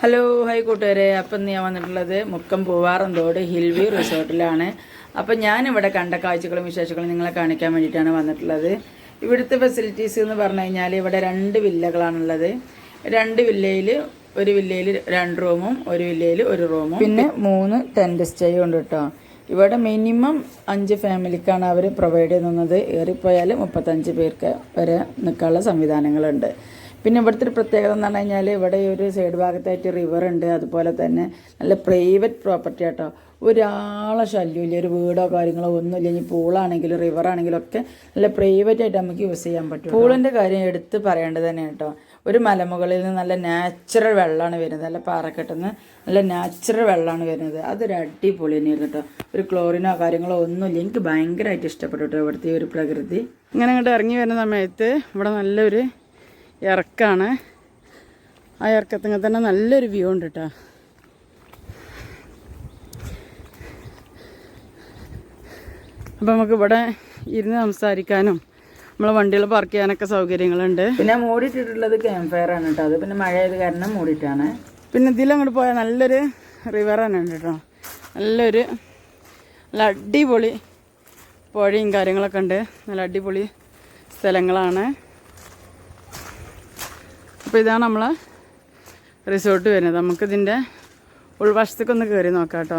Hello hi കൂട്ടുകാരെ. അപ്പം ഞാൻ വന്നിട്ടുള്ളത് മുക്കം പൂവാറന്തോട് ഹിൽ വ്യൂ റിസോർട്ടിലാണ്. അപ്പം ഞാനിവിടെ കണ്ട കാഴ്ചകളും വിശേഷങ്ങളും നിങ്ങളെ കാണിക്കാൻ വേണ്ടിയിട്ടാണ് വന്നിട്ടുള്ളത്. ഇവിടുത്തെ ഫെസിലിറ്റീസ് എന്ന് പറഞ്ഞു കഴിഞ്ഞാൽ ഇവിടെ രണ്ട് വില്ലകളാണുള്ളത്. രണ്ട് വില്ലയിൽ ഒരു വില്ലയിൽ രണ്ട് റൂമും ഒരു വില്ലയിൽ ഒരു റൂമും. പിന്നെ മൂന്ന് ടെന്റ് സ്റ്റേ ഉണ്ട് കേട്ടോ ഇവിടെ മിനിമം അഞ്ച് ഫാമിലിക്കാണ് അവർ പ്രൊവൈഡ് ചെയ്യുന്നത്. ഏറിപ്പോയാൽ മുപ്പത്തഞ്ച് പേർക്ക് വരെ നിൽക്കാനുള്ള സംവിധാനങ്ങളുണ്ട്. പിന്നെ ഇവിടുത്തെ ഒരു പ്രത്യേകത എന്ന് പറഞ്ഞു കഴിഞ്ഞാൽ ഇവിടെ ഒരു സൈഡ് ഭാഗത്തായിട്ട് റിവർ ഉണ്ട്. അതുപോലെ തന്നെ നല്ല പ്രൈവറ്റ് പ്രോപ്പർട്ടി ആട്ടോ. ഒരാളെ ശല്യമില്ല ഒരു വീടോ കാര്യങ്ങളോ ഒന്നുമില്ല ഇനി പൂളാണെങ്കിലും റിവർ ആണെങ്കിലും ഒക്കെ നല്ല പ്രൈവറ്റ് ആയിട്ട് നമുക്ക് യൂസ് ചെയ്യാൻ പറ്റും പൂളിന്റെ കാര്യം എടുത്ത് പറയേണ്ടത് തന്നെ കേട്ടോ ഒരു മലമുകളിൽ നിന്ന് നല്ല നാച്ചുറൽ വെള്ളമാണ് വരുന്നത്. നല്ല പാറക്കെട്ടെന്ന് നല്ല നാച്ചുറൽ വെള്ളമാണ് വരുന്നത്. അതൊരു അടിപൊളി തന്നെയായിരുന്നു കേട്ടോ ഒരു ക്ലോറിനോ കാര്യങ്ങളോ ഒന്നുമില്ല എനിക്ക് ഭയങ്കരമായിട്ട് ഇഷ്ടപ്പെട്ടു കേട്ടോ ഇവിടുത്തെ ഒരു പ്രകൃതി. ഇങ്ങനെ ഇങ്ങോട്ട് ഇറങ്ങി വരുന്ന സമയത്ത് ഇവിടെ നല്ലൊരു ഇറക്കാണ്. ആ ഇറക്കത്തിങ്ങനെ തന്നെ നല്ലൊരു വ്യൂ ഉണ്ട് കേട്ടോ അപ്പം നമുക്ക് ഇവിടെ ഇരുന്ന് സംസാരിക്കാനും നമ്മളെ വണ്ടികൾ പാർക്ക് ചെയ്യാനൊക്കെ സൗകര്യങ്ങളുണ്ട്. പിന്നെ മൂടിയിട്ടിട്ടുള്ളത് ക്യാമ്പ് ഫയർ ആണ് കേട്ടോ അത് പിന്നെ മഴ ആയത് കാരണം മൂടിയിട്ടാണ്. പിന്നെ ഇതിലങ്ങോട്ട് പോയാൽ നല്ലൊരു റിവർ തന്നെ ഉണ്ട് കേട്ടോ നല്ലൊരു നല്ല അടിപൊളി പുഴയും കാര്യങ്ങളൊക്കെ ഉണ്ട്. നല്ല അടിപൊളി സ്ഥലങ്ങളാണ്. അപ്പോൾ ഇതാണ് നമ്മൾ റിസോർട്ട് വരുന്നത്. നമുക്കിതിന്റെ ഉൾവശത്തേക്കൊന്ന് കയറി നോക്കാം കേട്ടോ.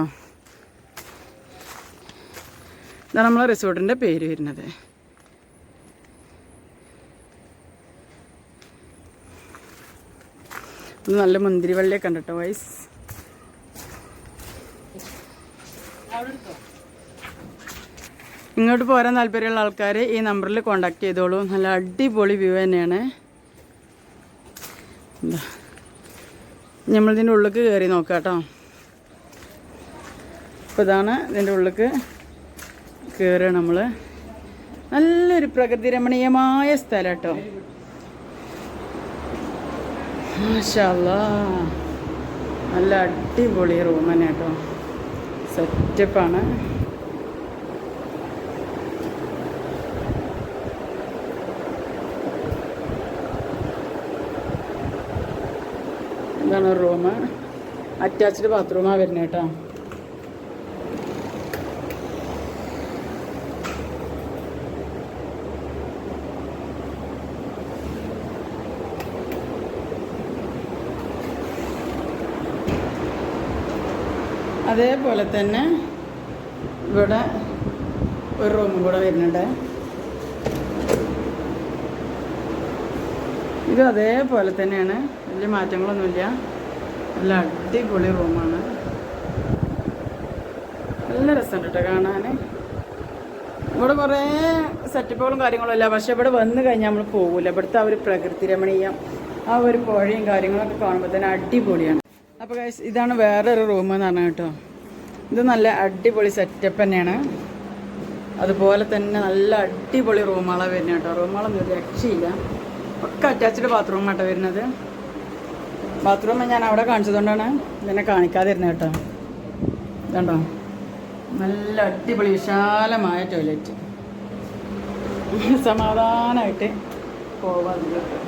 ഇതാണ് നമ്മളെ റിസോർട്ടിന്റെ പേര് വരുന്നത്. നല്ല മുന്തിരി വള്ളിയൊക്കെ ഉണ്ട് വൈസ് ഇങ്ങോട്ട് പോരാൻ താല്പര്യമുള്ള ആൾക്കാർ ഈ നമ്പറിൽ കോണ്ടാക്ട് ചെയ്തോളൂ. നല്ല അടിപൊളി വ്യൂ തന്നെയാണ്. എന്താ നമ്മളിതിന്റെ ഉള്ളിലേക്ക് കയറി നോക്കാം കേട്ടോ. അപ്പോൾ ഇതാണ് ഇതിന്റെ ഉള്ളിലേക്ക് കയറുക നമ്മൾ നല്ലൊരു പ്രകൃതി രമണീയമായ സ്ഥലം കേട്ടോ. മാഷാല്ലാ. നല്ല അടിപൊളി റൂം തന്നെ കേട്ടോ. സെറ്റപ്പാണ് ഇതാണ് റൂം അറ്റാച്ച്ഡ് ബാത്റൂമാണ് വരുന്നത് കേട്ടോ അതേപോലെ തന്നെ ഇവിടെ ഒരു റൂമും കൂടെ വരുന്നുണ്ട്. ഇത് അതേപോലെ തന്നെയാണ്. വലിയ മാറ്റങ്ങളൊന്നുമില്ല. നല്ല അടിപൊളി റൂമാണ്. നല്ല രസമുണ്ട് കേട്ടോ കാണാൻ ഇവിടെ കുറേ സെറ്റപ്പുകളും കാര്യങ്ങളും ഇല്ല. പക്ഷെ ഇവിടെ വന്നു കഴിഞ്ഞാൽ നമ്മൾ പോകില്ല ഇവിടുത്തെ ആ ഒരു പ്രകൃതി രമണീയം ആ ഒരു പുഴയും കാര്യങ്ങളൊക്കെ കാണുമ്പോൾ തന്നെ അടിപൊളിയാണ്. അപ്പോൾ ഗൈസ് ഇതാണ് വേറൊരു റൂം എന്ന് പറഞ്ഞാൽ കേട്ടോ. ഇത് നല്ല അടിപൊളി സെറ്റപ്പ് തന്നെയാണ്. അതുപോലെ തന്നെ നല്ല അടിപൊളി റൂമുകളാണ് വരുന്നത് കേട്ടോ. റൂമുകളൊന്നും രക്ഷയില്ല. ഒക്കെ അറ്റാച്ച്ഡ് ബാത്റൂം ആട്ടോ വരുന്നത്. ബാത്റൂം ഞാൻ അവിടെ കാണിച്ചതുകൊണ്ടാണ് ഇതിനെ കാണിക്കാതിരുന്നത് കേട്ടോ. ഇതുണ്ടോ? നല്ല അടിപൊളി വിശാലമായ ടോയ്ലറ്റ് സമാധാനമായിട്ട് ഇതിലൊക്കെ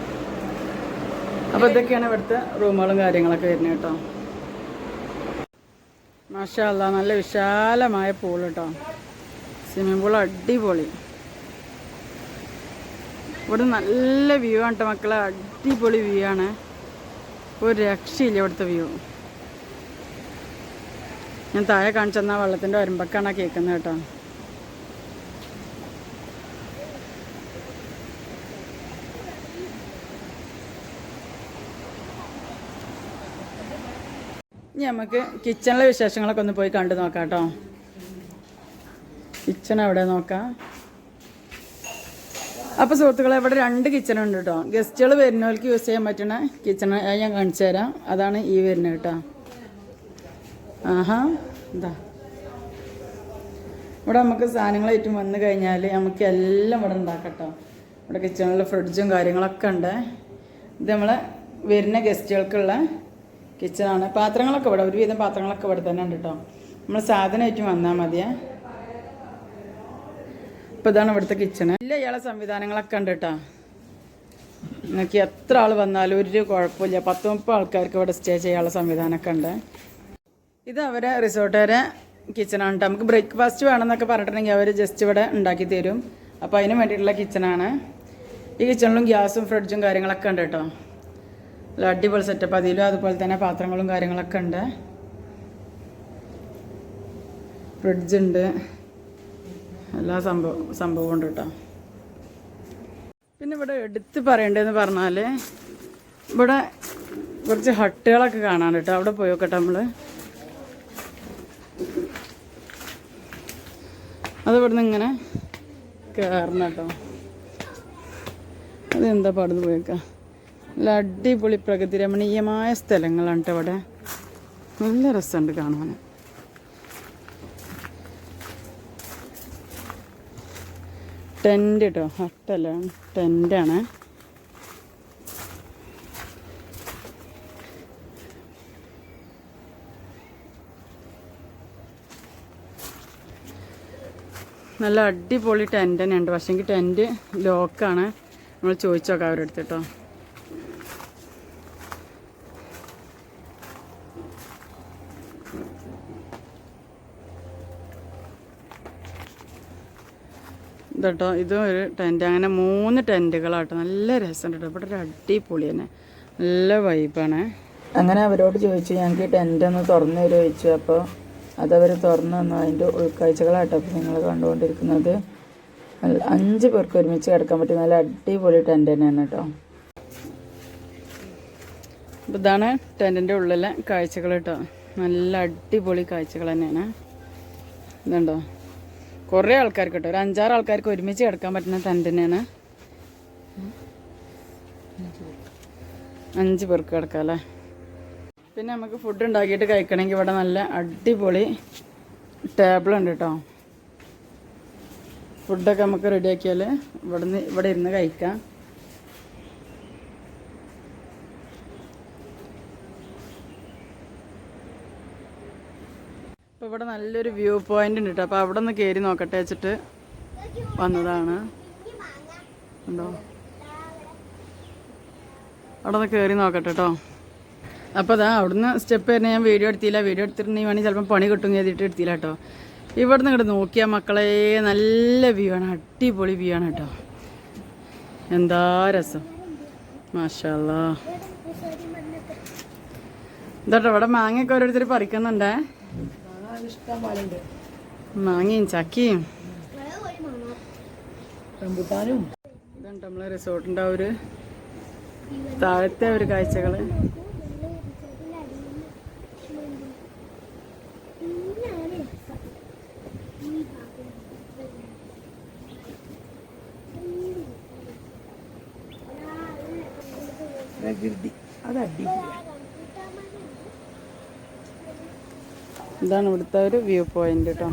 അപ്പോൾ ഇതൊക്കെയാണ് ഇവിടുത്തെ റൂമുകളും കാര്യങ്ങളൊക്കെ വരുന്നത് കേട്ടോ. മാഷാല്ല നല്ല വിശാലമായ പൂൾ കേട്ടോ. സ്വിമ്മിംഗ് പൂൾ അടിപൊളി. ഇവിടെ നല്ല വ്യൂ ആണ് കേട്ടോ മക്കളെ. അടിപൊളി വ്യൂ ആണ്. ഒരു രക്ഷയില്ല ഇവിടുത്തെ വ്യൂ ഞാൻ താഴെ കാണിച്ചെന്നാ വെള്ളത്തിന്റെ വരുമ്പക്കാണ് കേൾക്കുന്നത് കേട്ടോ. ഇനി നമുക്ക് കിച്ചണിലെ വിശേഷങ്ങളൊക്കെ ഒന്ന് പോയി കണ്ടു നോക്കാം കേട്ടോ. കിച്ചൺ എവിടെ നോക്കാം? അപ്പോൾ സുഹൃത്തുക്കളെ ഇവിടെ രണ്ട് കിച്ചൺ ഉണ്ട് കേട്ടോ ഗസ്റ്റുകൾ വരുന്നവർക്ക് യൂസ് ചെയ്യാൻ പറ്റുന്ന കിച്ചൺ ഞാൻ കാണിച്ചു തരാം. അതാണ് ഈ വരുന്നത് കേട്ടോ ആഹാ എന്താ ഇവിടെ നമുക്ക് സാധനങ്ങൾ ഏറ്റവും വന്നു കഴിഞ്ഞാൽ നമുക്ക് എല്ലാം ഇവിടെ ഉണ്ടാക്കട്ടോ ഇവിടെ കിച്ചണിൽ ഫ്രിഡ്ജും കാര്യങ്ങളൊക്കെ ഉണ്ട്. ഇത് നമ്മളെ വരുന്ന ഗസ്റ്റുകൾക്കുള്ള കിച്ചണാണ് പാത്രങ്ങളൊക്കെ ഇവിടെ ഒരുവിധം പാത്രങ്ങളൊക്കെ ഇവിടെ തന്നെ ഉണ്ട് കേട്ടോ നമ്മൾ സാധനമായിട്ടും വന്നാൽ മതിയേ. അപ്പോൾ ഇതാണ് ഇവിടുത്തെ കിച്ചണ് ഇല്ല ഇയാളെ സംവിധാനങ്ങളൊക്കെ ഉണ്ട് കേട്ടോ നിങ്ങൾക്ക് എത്ര ആൾ വന്നാലും ഒരു കുഴപ്പമില്ല. പത്ത് മുപ്പത് ആൾക്കാർക്ക് ഇവിടെ സ്റ്റേ ചെയ്യാനുള്ള സംവിധാനമൊക്കെ ഉണ്ട്. ഇത് അവരെ റിസോർട്ടുകാരെ കിച്ചണാണ് കേട്ടോ നമുക്ക് ബ്രേക്ക്ഫാസ്റ്റ് വേണമെന്നൊക്കെ പറഞ്ഞിട്ടുണ്ടെങ്കിൽ അവർ ജസ്റ്റ് ഇവിടെ ഉണ്ടാക്കി തരും. അപ്പോൾ അതിന് വേണ്ടിയിട്ടുള്ള കിച്ചണാണ് ഈ കിച്ചണിലും ഗ്യാസും ഫ്രിഡ്ജും കാര്യങ്ങളൊക്കെ ഉണ്ട് കേട്ടോ അടിപൊളി സെറ്റപ്പ് അതിലും അതുപോലെ തന്നെ പാത്രങ്ങളും കാര്യങ്ങളൊക്കെ ഉണ്ട്. ഫ്രിഡ്ജ് ഉണ്ട്. എല്ലാ സംഭവം സംഭവം ഉണ്ട് കേട്ടോ പിന്നെ ഇവിടെ എടുത്ത് പറയേണ്ടതെന്ന് പറഞ്ഞാൽ ഇവിടെ കുറച്ച് ഹട്ടുകളൊക്കെ കാണാൻ കേട്ടോ അവിടെ പോയി നോക്കട്ടെ നമ്മൾ അത് ഇവിടുന്ന് ഇങ്ങനെ കയറണം കേട്ടോ അതെന്താ പാടുന്ന് പോയേക്കാം നല്ല അടിപൊളി പ്രകൃതി രമണീയമായ സ്ഥലങ്ങളാണ് കേട്ടോ അവിടെ നല്ല രസമുണ്ട് കാണാൻ ടെന്റ് കേട്ടോ ഹട്ടല്ല? ടെന്റാണ് നല്ല അടിപൊളി ടെന്റ് തന്നെയുണ്ട്. പക്ഷേ പക്ഷേങ്കിൽ ടെന്റ് ലോക്കാണ് നമ്മൾ ചോദിച്ചു നോക്കാം അവരുടെ അടുത്ത് കേട്ടോ. ഇതട്ടോ ഇതും ഒരു ടെന്റ് അങ്ങനെ മൂന്ന് ടെന്റുകളാട്ടോ നല്ല രസമുണ്ട് കേട്ടോ. ഇവിടെ ഒരു അടിപൊളി തന്നെ. നല്ല വൈബാണ് അങ്ങനെ അവരോട് ചോദിച്ചു ഞങ്ങൾക്ക് ടെന്റ് ഒന്ന് തുറന്നു തരുമോ? ചോദിച്ചു. അപ്പോൾ അതവർ തുറന്നു തന്നു. അതിന്റെ ഉൾക്കാഴ്ചകളാട്ടോ അപ്പോൾ നിങ്ങൾ കണ്ടുകൊണ്ടിരിക്കുന്നത്. അഞ്ച് പേർക്ക് ഒരുമിച്ച് കിടക്കാൻ പറ്റും നല്ല അടിപൊളി ടെന്റ് തന്നെയാണ് കേട്ടോ. അപ്പോൾ ഇതാണ് ടെന്റിന്റെ ഉള്ളിലെ കാഴ്ചകൾ കേട്ടോ. നല്ല അടിപൊളി കാഴ്ചകൾ തന്നെയാണ്. ഇതുണ്ടോ? കുറേ ആൾക്കാർക്ക് കേട്ടോ. ഒരു അഞ്ചാറ് ആൾക്കാർക്ക് ഒരുമിച്ച് കിടക്കാൻ പറ്റുന്ന തന്നെയാണ് അഞ്ച് പേർക്ക് കിടക്കാം അല്ലേ? പിന്നെ നമുക്ക് ഫുഡ് ഉണ്ടാക്കിയിട്ട് കഴിക്കണമെങ്കിൽ ഇവിടെ നല്ല അടിപൊളി ടേബിൾ ഉണ്ട് കേട്ടോ. ഫുഡൊക്കെ നമുക്ക് റെഡിയാക്കിയാൽ ഇവിടെ നിന്ന് ഇവിടെ ഇരുന്ന് കഴിക്കാം. അപ്പോൾ ഇവിടെ നല്ലൊരു വ്യൂ പോയിന്റ് ഉണ്ട് കേട്ടോ. അപ്പോൾ അവിടെ നിന്ന് കയറി നോക്കട്ടെ വെച്ചിട്ട് വന്നതാണ്. ഉണ്ടോ? അവിടെ നിന്ന് കയറി നോക്കട്ടെ കേട്ടോ. അപ്പോൾ അതാ അവിടുന്ന് സ്റ്റെപ്പ് തന്നെ ഞാൻ വീഡിയോ എടുത്തില്ല. വീഡിയോ എടുത്തിട്ടുണ്ടെങ്കിൽ ചിലപ്പോൾ പണി കിട്ടും ചെയ്തിട്ട് എടുത്തില്ല കേട്ടോ. ഇവിടെ നിന്ന് ഇങ്ങോട്ട് നോക്കിയാൽ മക്കളെ നല്ല വ്യൂ ആണ്. അടിപൊളി വ്യൂ ആണ് കേട്ടോ. എന്താ രസം. മാഷാല്ലാ. ഇതാട്ടോ ഇവിടെ മാങ്ങയൊക്കെ ഓരോരുത്തർ പറിക്കുന്നുണ്ടേ. മാങ്ങയും ചക്കയും. റംബുട്ടാനും. ഇതുണ്ട് നമ്മളെ റിസോർട്ടിന്റെ ആ ഒരു താഴത്തെ ഒരു കാഴ്ചകൾ. പ്രകൃതി. അത് അടിപൊളിയാണ് ഇതാണ് ഇവിടുത്തെ ഒരു വ്യൂ പോയിന്റ് കേട്ടോ